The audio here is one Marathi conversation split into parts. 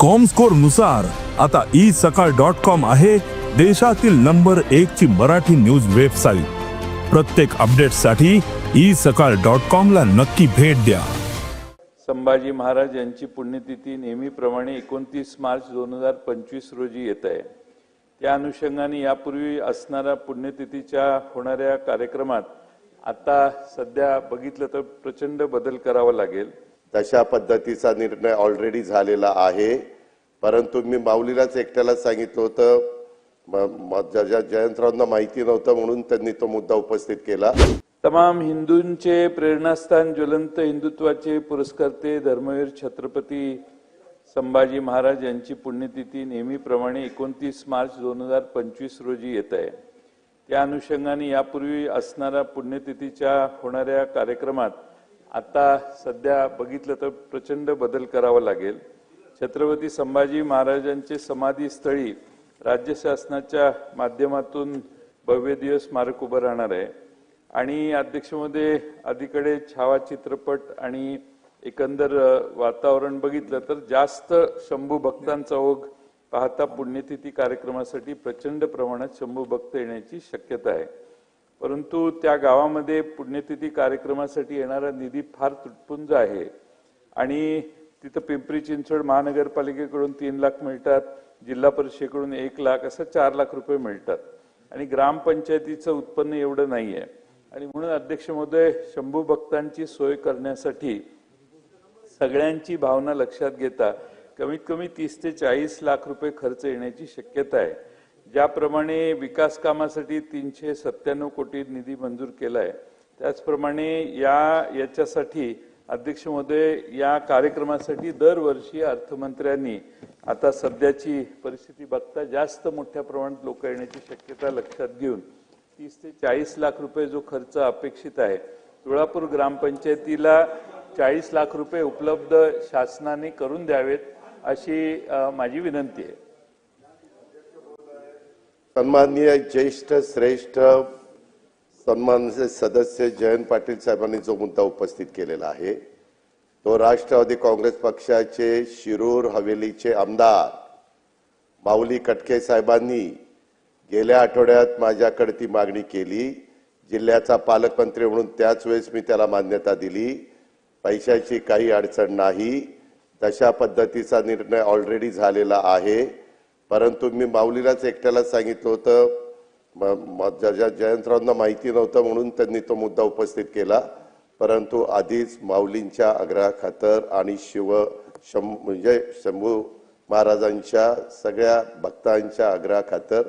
कॉमस्कोरनुसार आता ई सकाळ डॉट कॉम आहे देशातील नंबर एक ची मराठी न्यूज वेबसाईट प्रत्येक अपडेटसाठी ई सकाळ डॉट कॉम ला नक्की भेट द्या. संभाजी महाराज यांची पुण्यतिथी नेहमीप्रमाणे एकोणतीस मार्च दोन हजार पंचवीस रोजी येत आहे. त्या अनुषंगाने यापूर्वी असणाऱ्या पुण्यतिथीच्या होणाऱ्या कार्यक्रमात आता सध्या बघितलं तर प्रचंड बदल करावा लागेल. तशा पद्धतीचा निर्णय ऑलरेडी झालेला आहे. परंतु मी माऊलीलाच एकट्याला सांगितलं होतं. म- जयंतरावांना माहिती नव्हतं म्हणून त्यांनी तो मुद्दा उपस्थित केला. तमाम हिंदूंचे प्रेरणास्थान ज्वलंत हिंदुत्वाचे पुरस्कर्ते धर्मवीर छत्रपती संभाजी महाराज यांची पुण्यतिथी नेहमीप्रमाणे एकोणतीस मार्च दोन हजार पंचवीस रोजी येत आहे. त्या अनुषंगाने यापूर्वी असणाऱ्या पुण्यतिथीच्या होणाऱ्या कार्यक्रमात आता सध्या बघितलं तर प्रचंड बदल करावा लागेल. छत्रपती संभाजी महाराजांचे समाधीस्थळी राज्य शासनाच्या माध्यमातून भव्य दिवस स्मारक उभं राहणार आहे. आणि अध्यक्षमध्ये अलीकडे छावा चित्रपट आणि एकंदर वातावरण बघितलं तर जास्त शंभू भक्तांचा ओघ पाहता पुण्यतिथी कार्यक्रमासाठी प्रचंड प्रमाणात शंभू भक्त येण्याची शक्यता आहे. परंतु त्या गावामध्ये पुण्यतिथी कार्यक्रमासाठी येणारा निधी फार तुटपुंज आहे. आणि तिथं पिंपरी चिंचवड महानगरपालिकेकडून तीन लाख मिळतात जिल्हा परिषदेकडून एक लाख असं चार लाख रुपये मिळतात. आणि ग्रामपंचायतीचं उत्पन्न एवढं नाही आहे आणि म्हणून अध्यक्ष महोदय शंभू भक्तांची सोय करण्यासाठी सगळ्यांची भावना लक्षात घेता कमीत कमी तीस ते चाळीस लाख रुपये खर्च येण्याची शक्यता आहे. ज्याप्रमाणे विकास कामासाठी तीनशे सत्त्याण्णव कोटी निधी मंजूर केला आहे त्याचप्रमाणे या याच्यासाठी अध्यक्ष महोदय या कार्यक्रमासाठी दरवर्षी अर्थमंत्र्यांनी आता सध्याची परिस्थिती बघता जास्त मोठ्या प्रमाणात लोक येण्याची शक्यता लक्षात घेऊन तीस ते चाळीस लाख रुपये जो खर्च अपेक्षित आहे तुळापूर ग्रामपंचायतीला चाळीस लाख रुपये उपलब्ध शासनाने करून द्यावेत अशी माझी विनंती आहे. सन्माननीय ज्येष्ठ श्रेष्ठ सन्मानचे सदस्य जयंत पाटील साहेबांनी जो मुद्दा उपस्थित केलेला आहे तो राष्ट्रवादी काँग्रेस पक्षाचे शिरूर हवेलीचे आमदार माऊली कटके साहेबांनी गेल्या आठवड्यात माझ्याकडे ती मागणी केली. जिल्ह्याचा पालकमंत्री म्हणून त्याच वेळेस मी त्याला मान्यता दिली. पैशाची काही अडचण नाही. तशा पद्धतीचा निर्णय ऑलरेडी झालेला आहे परंतु मी माऊलीलाच एकट्याला सांगितलं होतं. जयंतरावांना माहिती नव्हतं म्हणून त्यांनी तो मुद्दा उपस्थित केला. परंतु आधीच माऊलींच्या आग्रहाखातर आणि शिव शं म्हणजे शंभू महाराजांच्या सगळ्या भक्तांच्या आग्रहाखातर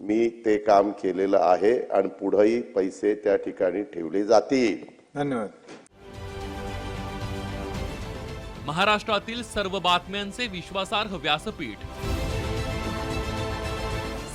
मी ते काम केलेलं आहे आणि पुढेही पैसे त्या ठिकाणी ठेवले जातील. धन्यवाद. महाराष्ट्रातील सर्व बातम्यांचे विश्वासार्ह व्यासपीठ.